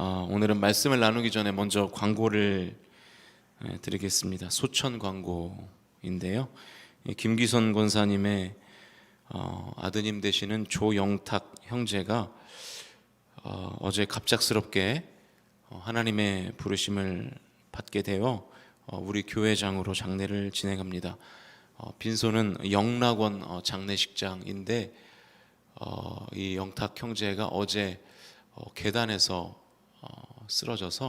어, 오늘은 말씀을 나누기 전에 먼저 광고를 예, 드리겠습니다. 소천 광고인데요. 이 김기선 권사님의 어, 아드님 되시는 조영탁 형제가 어, 어제 갑작스럽게 어, 하나님의 부르심을 받게 되어 어, 우리 교회장으로 장례를 진행합니다. 어, 빈소는 영락원 어, 장례식장인데 어, 이 영탁 형제가 어제 어, 계단에서 어, 쓰러져서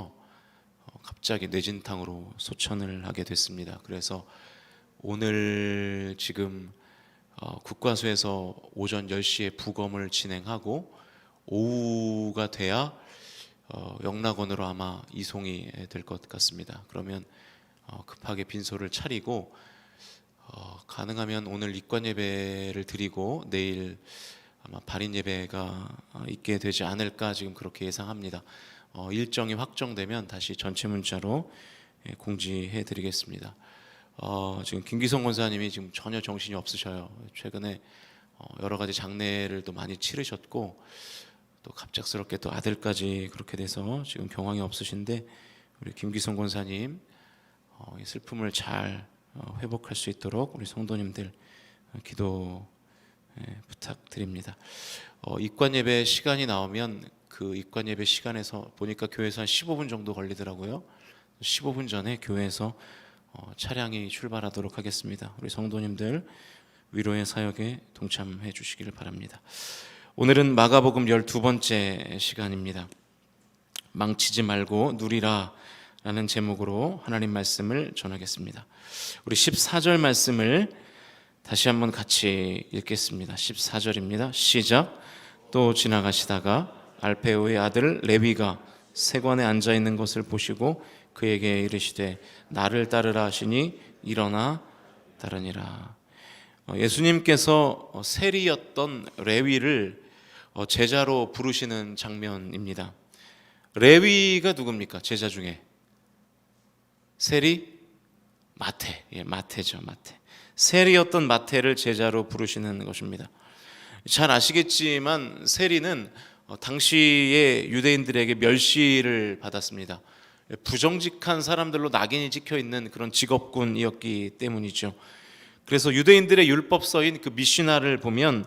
어, 갑자기 뇌진탕으로 소천을 하게 됐습니다. 그래서 오늘 지금 어, 국과수에서 오전 10시에 부검을 진행하고 오후가 돼야 어, 영락원으로 아마 이송이 될 것 같습니다. 그러면 어, 급하게 빈소를 차리고 어, 가능하면 오늘 입관 예배를 드리고 내일 아마 발인 예배가 어, 있게 되지 않을까 지금 그렇게 예상합니다. 어, 일정이 확정되면 다시 전체 문자로 예, 공지해 드리겠습니다. 어, 지금 김기성 권사님이 지금 전혀 정신이 없으셔요. 최근에 어, 여러 가지 장례를 또 많이 치르셨고 또 갑작스럽게 또 아들까지 그렇게 돼서 지금 경황이 없으신데 우리 김기성 권사님 어, 이 슬픔을 잘 어, 회복할 수 있도록 우리 성도님들 어, 기도 예, 부탁드립니다. 어, 입관 예배 시간이 나오면 그 입관 예배 시간에서 보니까 교회에서 한 15분 정도 걸리더라고요. 15분 전에 교회에서 어, 차량이 출발하도록 하겠습니다. 우리 성도님들 위로의 사역에 동참해 주시기를 바랍니다. 오늘은 마가복음 12번째 시간입니다. 망치지 말고 누리라 라는 제목으로 하나님 말씀을 전하겠습니다. 우리 14절 말씀을 다시 한번 같이 읽겠습니다. 14절입니다. 시작. 또 지나가시다가 알페오의 아들 레위가 세관에 앉아 있는 것을 보시고 그에게 이르시되 나를 따르라 하시니 일어나 따르니라. 어, 예수님께서 어, 세리였던 레위를 어, 제자로 부르시는 장면입니다. 레위가 누굽니까? 제자 중에 세리 마태, 예, 마태죠, 마태. 세리였던 마태를 제자로 부르시는 것입니다. 잘 아시겠지만 세리는 어, 당시의 유대인들에게 멸시를 받았습니다. 부정직한 사람들로 낙인이 찍혀 있는 그런 직업군이었기 때문이죠. 그래서 유대인들의 율법서인 그 미시나를 보면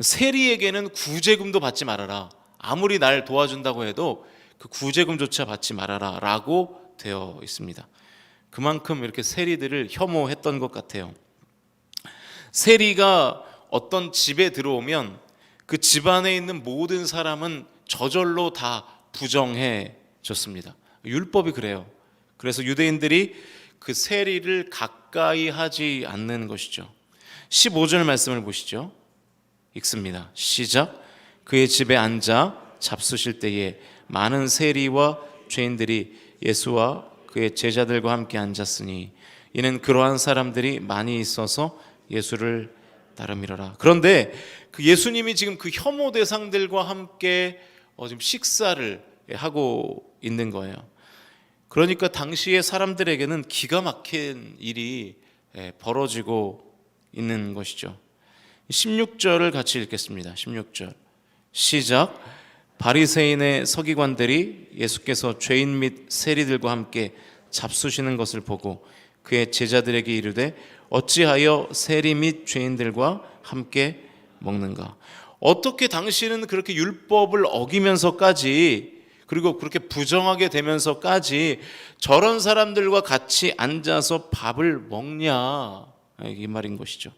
세리에게는 구제금도 받지 말아라. 아무리 날 도와준다고 해도 그 구제금조차 받지 말아라 라고 되어 있습니다. 그만큼 이렇게 세리들을 혐오했던 것 같아요. 세리가 어떤 집에 들어오면 그 집안에 있는 모든 사람은 저절로 다 부정해졌습니다. 율법이 그래요. 그래서 유대인들이 그 세리를 가까이 하지 않는 것이죠. 15절 말씀을 보시죠. 읽습니다. 시작. 그의 집에 앉아 잡수실 때에 많은 세리와 죄인들이 예수와 그의 제자들과 함께 앉았으니 이는 그러한 사람들이 많이 있어서 예수를 따름이러라. 그런데 그 예수님이 지금 그 혐오 대상들과 함께 어 지금 식사를 하고 있는 거예요. 그러니까 당시의 사람들에게는 기가 막힌 일이 예, 벌어지고 있는 것이죠. 16절을 같이 읽겠습니다. 16절. 시작. 바리새인의 서기관들이 예수께서 죄인 및 세리들과 함께 잡수시는 것을 보고 그의 제자들에게 이르되 어찌하여 세리 및 죄인들과 함께 먹는가? 어떻게 당신은 그렇게 율법을 어기면서까지 그리고 그렇게 부정하게 되면서까지 저런 사람들과 같이 앉아서 밥을 먹냐? 이 말인 것이죠.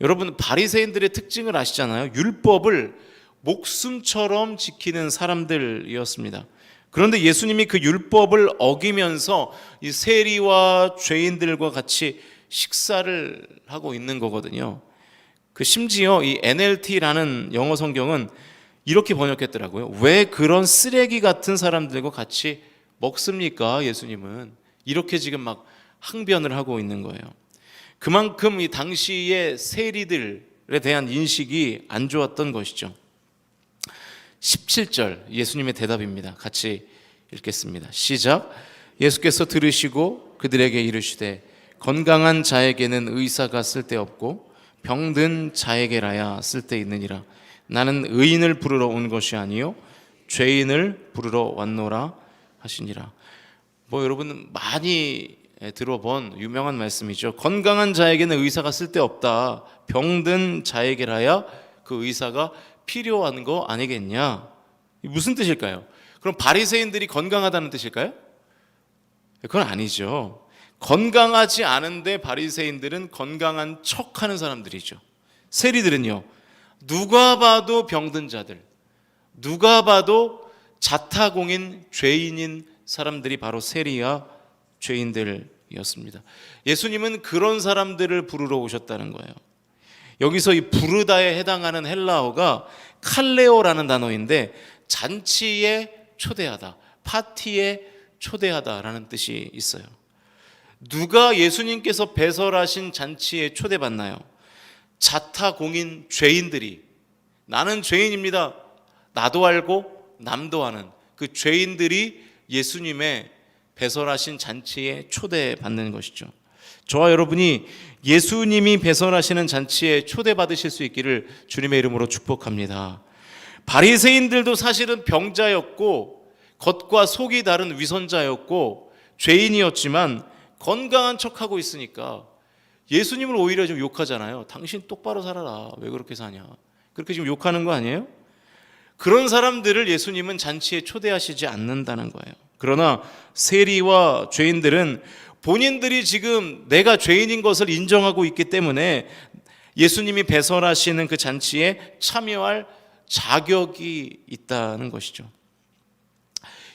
여러분 바리새인들의 특징을 아시잖아요. 율법을 목숨처럼 지키는 사람들이었습니다. 그런데 예수님이 그 율법을 어기면서 이 세리와 죄인들과 같이 식사를 하고 있는 거거든요. 그 심지어 이 NLT라는 영어 성경은 이렇게 번역했더라고요. 왜 그런 쓰레기 같은 사람들과 같이 먹습니까? 예수님은 이렇게 지금 막 항변을 하고 있는 거예요. 그만큼 이 당시의 세리들에 대한 인식이 안 좋았던 것이죠. 17절 예수님의 대답입니다. 같이 읽겠습니다. 시작. 예수께서 들으시고 그들에게 이르시되 건강한 자에게는 의사가 쓸데없고 병든 자에게라야 쓸데있느니라. 나는 의인을 부르러 온 것이 아니요 죄인을 부르러 왔노라 하시니라. 뭐 여러분 많이 들어본 유명한 말씀이죠. 건강한 자에게는 의사가 쓸데없다. 병든 자에게라야 그 의사가 필요한 거 아니겠냐? 이 무슨 뜻일까요? 그럼 바리새인들이 건강하다는 뜻일까요? 그건 아니죠. 건강하지 않은데 바리새인들은 건강한 척하는 사람들이죠. 세리들은요. 누가 봐도 병든 자들, 누가 봐도 자타공인 죄인인 사람들이 바로 세리와 죄인들이었습니다. 예수님은 그런 사람들을 부르러 오셨다는 거예요. 여기서 이 부르다에 해당하는 헬라어가 칼레오라는 단어인데 잔치에 초대하다, 파티에 초대하다라는 뜻이 있어요. 누가 예수님께서 배설하신 잔치에 초대받나요? 자타공인 죄인들이 나는 죄인입니다. 나도 알고 남도 아는 그 죄인들이 예수님의 배설하신 잔치에 초대받는 것이죠. 저와 여러분이 예수님이 배설하시는 잔치에 초대받으실 수 있기를 주님의 이름으로 축복합니다. 바리새인들도 사실은 병자였고 겉과 속이 다른 위선자였고 죄인이었지만 건강한 척하고 있으니까 예수님을 오히려 좀 욕하잖아요. 당신 똑바로 살아라. 왜 그렇게 사냐? 그렇게 지금 욕하는 거 아니에요? 그런 사람들을 예수님은 잔치에 초대하시지 않는다는 거예요. 그러나 세리와 죄인들은 본인들이 지금 내가 죄인인 것을 인정하고 있기 때문에 예수님이 배설하시는 그 잔치에 참여할 자격이 있다는 것이죠.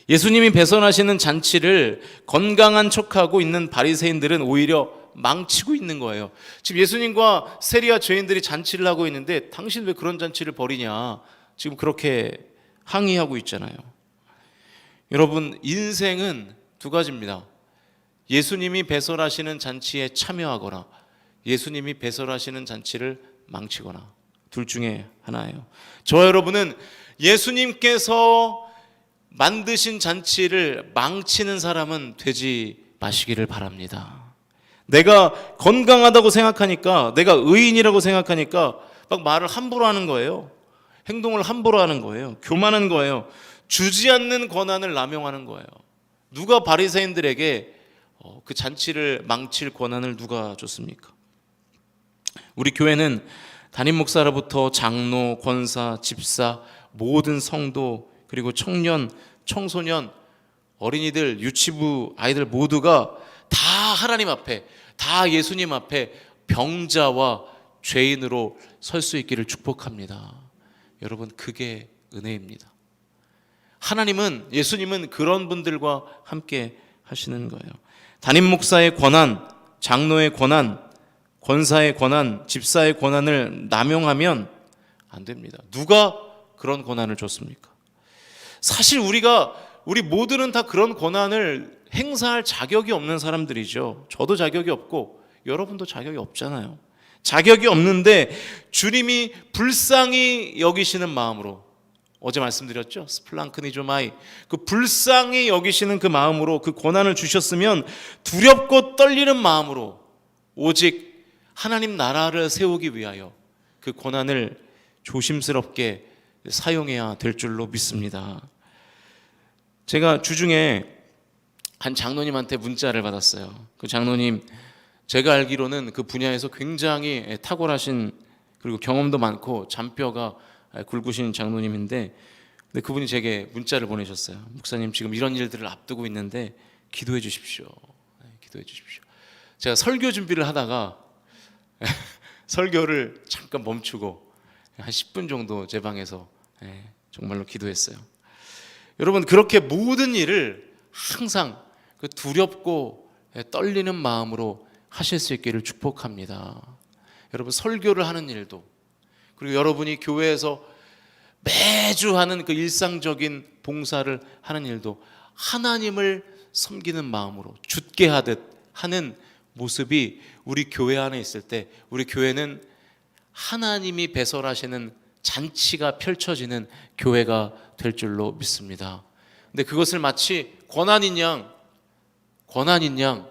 예수님이 배설하시는 잔치를 건강한 척하고 있는 바리새인들은 오히려 망치고 있는 거예요. 지금 예수님과 세리와 죄인들이 잔치를 하고 있는데 당신 왜 그런 잔치를 벌이냐? 지금 그렇게 항의하고 있잖아요. 여러분 인생은 두 가지입니다. 예수님이 배설하시는 잔치에 참여하거나 예수님이 배설하시는 잔치를 망치거나 둘 중에 하나예요. 저 여러분은 예수님께서 만드신 잔치를 망치는 사람은 되지 마시기를 바랍니다. 내가 건강하다고 생각하니까 내가 의인이라고 생각하니까 막 말을 함부로 하는 거예요. 행동을 함부로 하는 거예요. 교만한 거예요. 주지 않는 권한을 남용하는 거예요. 누가 바리새인들에게 어, 그 잔치를 망칠 권한을 누가 줬습니까? 우리 교회는 담임 목사로부터 장로, 권사, 집사, 모든 성도 그리고 청년, 청소년, 어린이들, 유치부 아이들 모두가 다 하나님 앞에, 다 예수님 앞에 병자와 죄인으로 설 수 있기를 축복합니다. 여러분 그게 은혜입니다. 하나님은 예수님은 그런 분들과 함께 하시는 거예요. 담임 목사의 권한, 장로의 권한, 권사의 권한, 집사의 권한을 남용하면 안 됩니다. 누가 그런 권한을 줬습니까? 사실 우리가 우리 모두는 다 그런 권한을 행사할 자격이 없는 사람들이죠. 저도 자격이 없고 여러분도 자격이 없잖아요. 자격이 없는데 주님이 불쌍히 여기시는 마음으로 어제 말씀드렸죠. 스플랑크니조마이 그 불쌍히 여기시는 그 마음으로 그 권한을 주셨으면 두렵고 떨리는 마음으로 오직 하나님 나라를 세우기 위하여 그 권한을 조심스럽게 사용해야 될 줄로 믿습니다. 제가 주중에 한 장로님한테 문자를 받았어요. 그 장로님 제가 알기로는 그 분야에서 굉장히 탁월하신 그리고 경험도 많고 잔뼈가 굵으신 장로님인데 근데 그분이 제게 문자를 보내셨어요. 목사님 지금 이런 일들을 앞두고 있는데 기도해 주십시오. 네, 기도해 주십시오. 제가 설교 준비를 하다가 설교를 잠깐 멈추고 한 10분 정도 제 방에서 네, 정말로 기도했어요. 여러분 그렇게 모든 일을 항상 그 두렵고 떨리는 마음으로 하실 수 있기를 축복합니다. 여러분 설교를 하는 일도 그리고 여러분이 교회에서 매주 하는 그 일상적인 봉사를 하는 일도 하나님을 섬기는 마음으로 죽게 하듯 하는 모습이 우리 교회 안에 있을 때 우리 교회는 하나님이 배설하시는 잔치가 펼쳐지는 교회가 될 줄로 믿습니다. 근데 그것을 마치 권한인 양, 권한인 양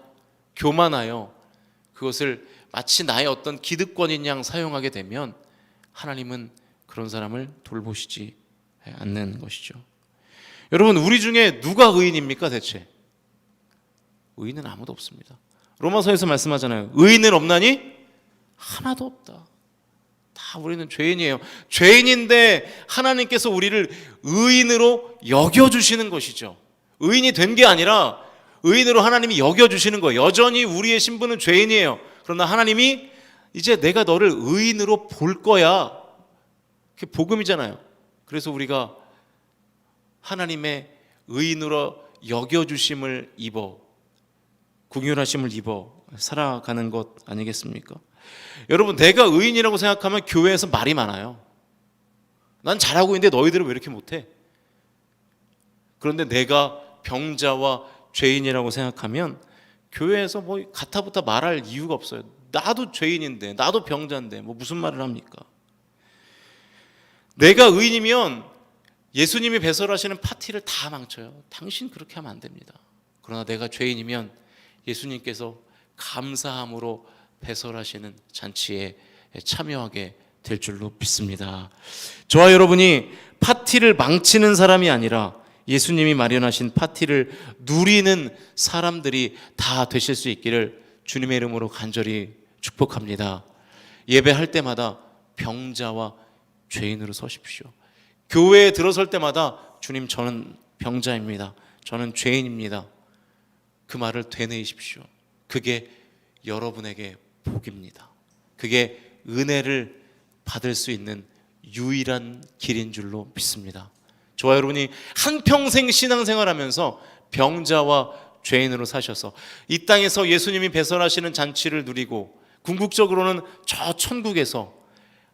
교만하여 그것을 마치 나의 어떤 기득권인 양 사용하게 되면 하나님은 그런 사람을 돌보시지 않는 것이죠. 여러분 우리 중에 누가 의인입니까 대체? 의인은 아무도 없습니다. 로마서에서 말씀하잖아요. 의인은 없나니 하나도 없다. 다 우리는 죄인이에요. 죄인인데 하나님께서 우리를 의인으로 여겨 주시는 것이죠. 의인이 된 게 아니라 의인으로 하나님이 여겨 주시는 거예요. 여전히 우리의 신분은 죄인이에요. 그러나 하나님이 이제 내가 너를 의인으로 볼 거야. 그게 복음이잖아요. 그래서 우리가 하나님의 의인으로 여겨 주심을 입어 궁휼하심을 입어 살아가는 것 아니겠습니까? 여러분 내가 의인이라고 생각하면 교회에서 말이 많아요. 난 잘하고 있는데 너희들은 왜 이렇게 못해? 그런데 내가 병자와 죄인이라고 생각하면 교회에서 뭐 가타부타 말할 이유가 없어요. 나도 죄인인데, 나도 병자인데, 뭐 무슨 말을 합니까? 내가 의인이면 예수님이 배설하시는 파티를 다 망쳐요. 당신 그렇게 하면 안 됩니다. 그러나 내가 죄인이면 예수님께서 감사함으로 배설하시는 잔치에 참여하게 될 줄로 믿습니다. 저와 여러분이 파티를 망치는 사람이 아니라 예수님이 마련하신 파티를 누리는 사람들이 다 되실 수 있기를 주님의 이름으로 간절히 축복합니다. 예배할 때마다 병자와 죄인으로 서십시오. 교회에 들어설 때마다 주님 저는 병자입니다. 저는 죄인입니다. 그 말을 되뇌이십시오. 그게 여러분에게 복입니다. 그게 은혜를 받을 수 있는 유일한 길인 줄로 믿습니다. 저와 여러분이 한평생 신앙생활 하면서 병자와 죄인으로 사셔서 이 땅에서 예수님이 배설하시는 잔치를 누리고 궁극적으로는 저 천국에서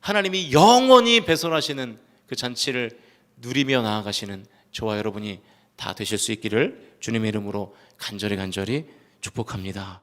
하나님이 영원히 배설하시는 그 잔치를 누리며 나아가시는 저와 여러분이 다 되실 수 있기를 주님의 이름으로 간절히 간절히 축복합니다.